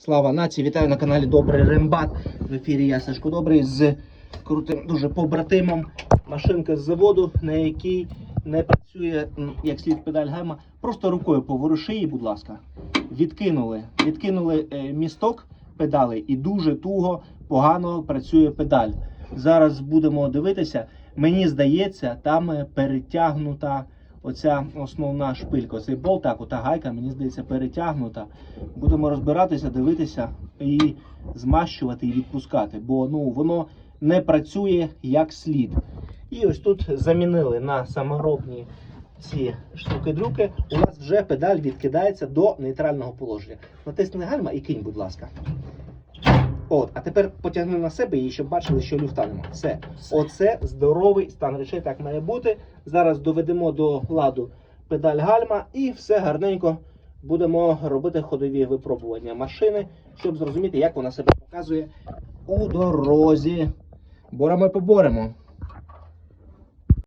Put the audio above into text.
Слава нації! Вітаю на каналі Добрий Рембат. В ефірі я Сашко Добрий з крутим дуже побратимом. Машинка з заводу, на якій не працює як слід педаль гальма. Просто рукою поворуши її, будь ласка. Відкинули. Відкинули е, місток педалей і дуже туго, погано працює педаль. Зараз будемо дивитися. Мені здається, там е, перетягнута оця основна шпилька. Цей болт, так, ота гайка, мені здається, перетягнута. Будемо розбиратися, дивитися і змащувати і відпускати, бо ну воно не працює як слід. І ось тут замінили на саморобні ці штуки-дрюки. У нас вже педаль відкидається до нейтрального положення. Натисни гальма і кинь, будь ласка. От, а тепер потягни на себе її, щоб бачили, що люфта нема. Все. Оце здоровий стан речей, так має бути. Зараз доведемо до ладу педаль гальма і все гарненько будемо робити ходові випробування машини, щоб зрозуміти, як вона себе показує у дорозі. Боремо поборемо.